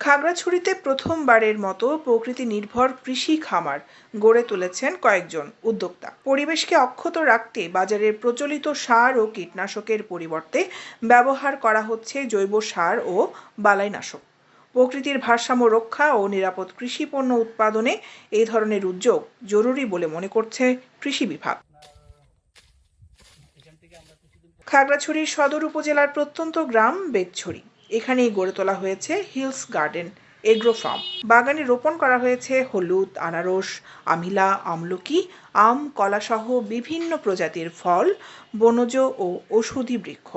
খাগড়াছড়িতে প্রথমবারের মতো প্রকৃতি নির্ভর কৃষি খামার গড়ে তুলেছেন কয়েকজন উদ্যোক্তা। পরিবেশকে অক্ষত রাখতে বাজারের প্রচলিত সার ও কীটনাশকের পরিবর্তে ব্যবহার করা হচ্ছে জৈব সার ও বালাইনাশক। প্রকৃতির ভারসাম্য রক্ষা ও নিরাপদ কৃষি পণ্য উৎপাদনে এই ধরনের উদ্যোগ জরুরি বলে মনে করছে কৃষি বিভাগ। খাগড়াছড়ির সদর উপজেলার প্রত্যন্ত গ্রাম বেতছড়ি। এখানেই গড়ে তোলা হয়েছে হিলস গার্ডেন এগ্রো ফার্ম। বাগানে রোপণ করা হয়েছে হলুদ, আনারস আমিলা আমলকি, আম, কলাসহ বিভিন্ন প্রজাতির ফল, বনজ ও ঔষধি বৃক্ষ।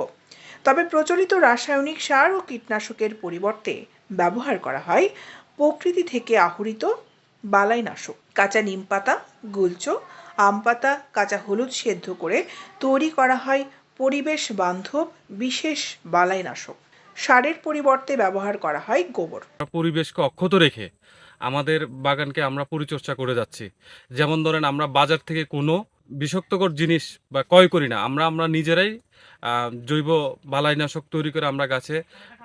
তবে প্রচলিত রাসায়নিক সার ও কীটনাশকের পরিবর্তে ব্যবহার করা হয় প্রকৃতি থেকে আহরিত বালাইনাশক। কাঁচা নিম পাতা, গুলচ, আম পাতা, কাঁচা হলুদ সেদ্ধ করে তৈরি করা হয় পরিবেশ বান্ধব বিশেষ বালাইনাশক। সারের পরিবর্তে ব্যবহার করা হয় গোবর। পরিবেশকে অক্ষত রেখে আমাদের বাগানকে আমরা পরিচর্যা করে যাচ্ছি। যেমন ধরেন আমরা বাজার থেকে কোনো বিষাক্তকর জিনিস বা ক্রয় করি না আমরা আমরা নিজেরাই জৈব বালাইনাশক তৈরি করে আমরা গাছে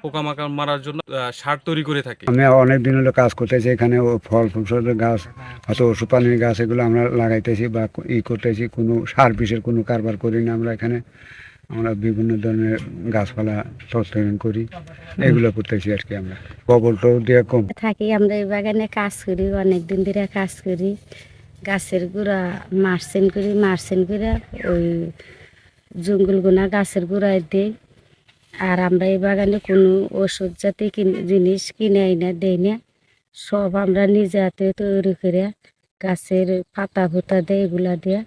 পোকামাকড় মারার জন্য সার তৈরি করে থাকি। আমি অনেক দিন হলো কাজ করতেছি এখানে ও ফল ফসলের গাছ হয়তো ওষুধ পানির গাছ এগুলো আমরা লাগাইতেছি বা ই করতেছি কোনো সার বিষের কোনো কারবার করি না আমরা এখানে। আমরা বিভিন্ন ধরনের গাছপালা তত্ত্বায়ন করি, এগুলো করতেছি আর কি আমরা। গোবরটাও দিয়ে কম। থাকি, আমরা এই বাগানে কাজ করি অনেক দিন ধরে কাজ করি। গাছের গুঁড়া মার্সেন করি মার্সেন করে ওই জঙ্গল গুনা গাছের গুঁড়ায় দিই। আর আমরা এই বাগানে কোনো ওষুধ জাতীয় জিনিস কিনে না, দেই না। সব আমরা নিজে হাতে তৈরি করে গাছের পাতা ফুতা দেয় এগুলা দিয়ে।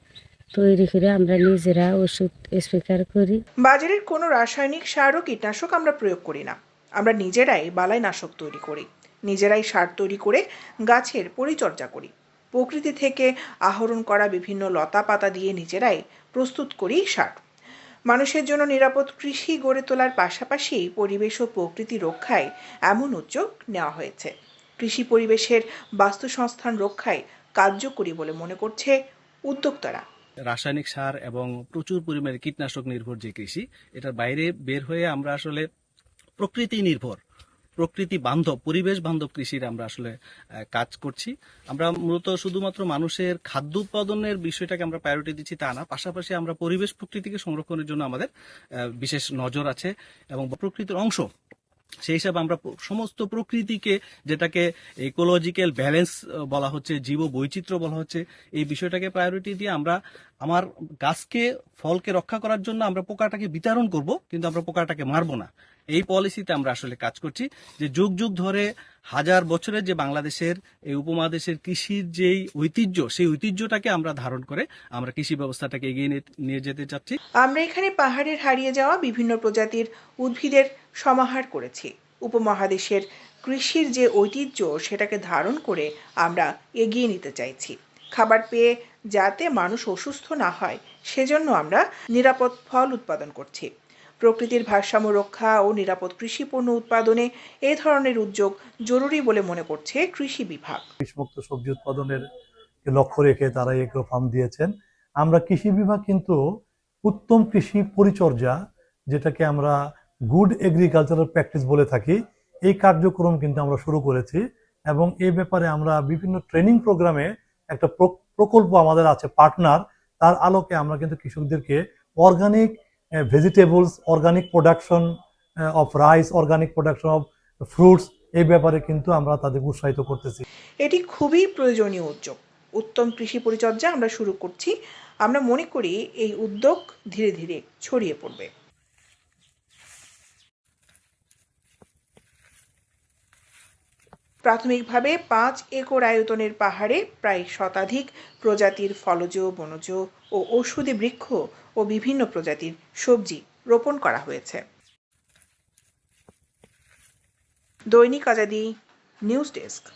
তৈরি করে আমরা নিজেরা ওষুধ স্প্রে করি। বাজারের কোনো রাসায়নিক সার ও কীটনাশক আমরা প্রয়োগ করি না। আমরা নিজেরাই বালাইনাশক তৈরি করি। নিজেরাই সার তৈরি করে গাছের পরিচর্যা করি। প্রকৃতি থেকে আহরণ করা বিভিন্ন লতা পাতা দিয়ে নিজেরাই প্রস্তুত করি সার। মানুষের জন্য নিরাপদ কৃষি গড়ে তোলার পাশাপাশি পরিবেশ ও প্রকৃতি রক্ষায় এমন উদ্যোগ নেওয়া হয়েছে। কৃষি পরিবেশের বাস্তুসংস্থান রক্ষায় কার্যকরী বলে মনে করছে উদ্যোক্তারা। রাসায়নিক সার এবং প্রচুর পরিমাণে কীটনাশক নির্ভর যে কৃষি, এটার বাইরে বের হয়ে আমরা আসলে প্রকৃতি নির্ভর, প্রকৃতি বান্ধব, পরিবেশ বান্ধব কৃষির আমরা আসলে কাজ করছি। আমরা মূলত শুধুমাত্র মানুষের খাদ্য উৎপাদনের বিষয়টাকে আমরা প্রায়োরিটি দিচ্ছি তা না, পাশাপাশি আমরা পরিবেশ প্রকৃতিকে সংরক্ষণের জন্য আমাদের বিশেষ নজর আছে এবং প্রকৃতির অংশ সেই হিসাবে আমরা সমস্ত প্রকৃতিকে যেটাকে ইকোলজিক্যাল ব্যালেন্স বলা হচ্ছে জীব বৈচিত্র্য বলা হচ্ছে, এই বিষয়টাকে প্রায়োরিটি দিয়ে আমরা আমার গাছকে, ফলকে রক্ষা করার জন্য আমরা পোকাটাকে বিতরণ করব, কিন্তু আমরা পোকাটাকে মারবো না। এই পলিসিতে আমরা আসলে কাজ করছি যে যুগ যুগ ধরে হাজার বছরের যে বাংলাদেশের এই উপমহাদেশের কৃষির যেই ঐতিহ্য, সেই ঐতিহ্যটাকে আমরা ধারণ করে আমরা কৃষি ব্যবস্থাটাকে এগিয়ে নিয়ে- যেতে চাচ্ছি। আমরা এখানে পাহাড়ের হারিয়ে যাওয়া বিভিন্ন প্রজাতির উদ্ভিদের সমাহার করেছি। উপমহাদেশের কৃষির যে ঐতিহ্য, সেটাকে ধারণ করে আমরা এগিয়ে নিতে চাইছি। খাবার পেয়ে যাতে মানুষ অসুস্থ না হয়, সেজন্য আমরা নিরাপদ ফল উৎপাদন করছি। প্রকৃতির ভারসাম্য রক্ষা ও নিরাপদ কৃষি পণ্য উৎপাদনে এ ধরনের উদ্যোগ জরুরি বলে মনে করছে কৃষি বিভাগ। বিষমুক্ত সবজি উৎপাদনের লক্ষ্য রেখে তারা এগ্রো ফার্ম দিয়েছেন। আমরা কৃষি বিভাগ কিন্তু উত্তম কৃষি পরিচর্যা, যেটাকে আমরা গুড এগ্রিকালচারাল প্র্যাকটিস বলে থাকি, এই কার্যক্রম কিন্তু আমরা শুরু করেছি এবং এই ব্যাপারে আমরা বিভিন্ন ট্রেনিং প্রোগ্রামে একটা প্র- প্রকল্প আমাদের আছে পার্টনার তার আলোকে আমরা কিন্তু কৃষকদেরকে organic vegetables organic production of rice organic production of fruits এই ব্যাপারে কিন্তু আমরা তাদের উৎসাহিত করতেছি। এটি খুবই প্রয়োজনীয় উদ্যোগ। উত্তম কৃষি পরিচর্যা আমরা শুরু করছি। আমরা মনে করি এই উদ্যোগ ধীরে ধীরে ছড়িয়ে পড়বে। প্রাথমিকভাবে পাঁচ একর আয়তনের পাহাড়ে প্রায় শতাধিক প্রজাতির ফলজ, বনজ ও ঔষধি বৃক্ষ ও বিভিন্ন প্রজাতির সবজি রোপণ করা হয়েছে। দৈনিক আজাদি নিউজ ডেস্ক।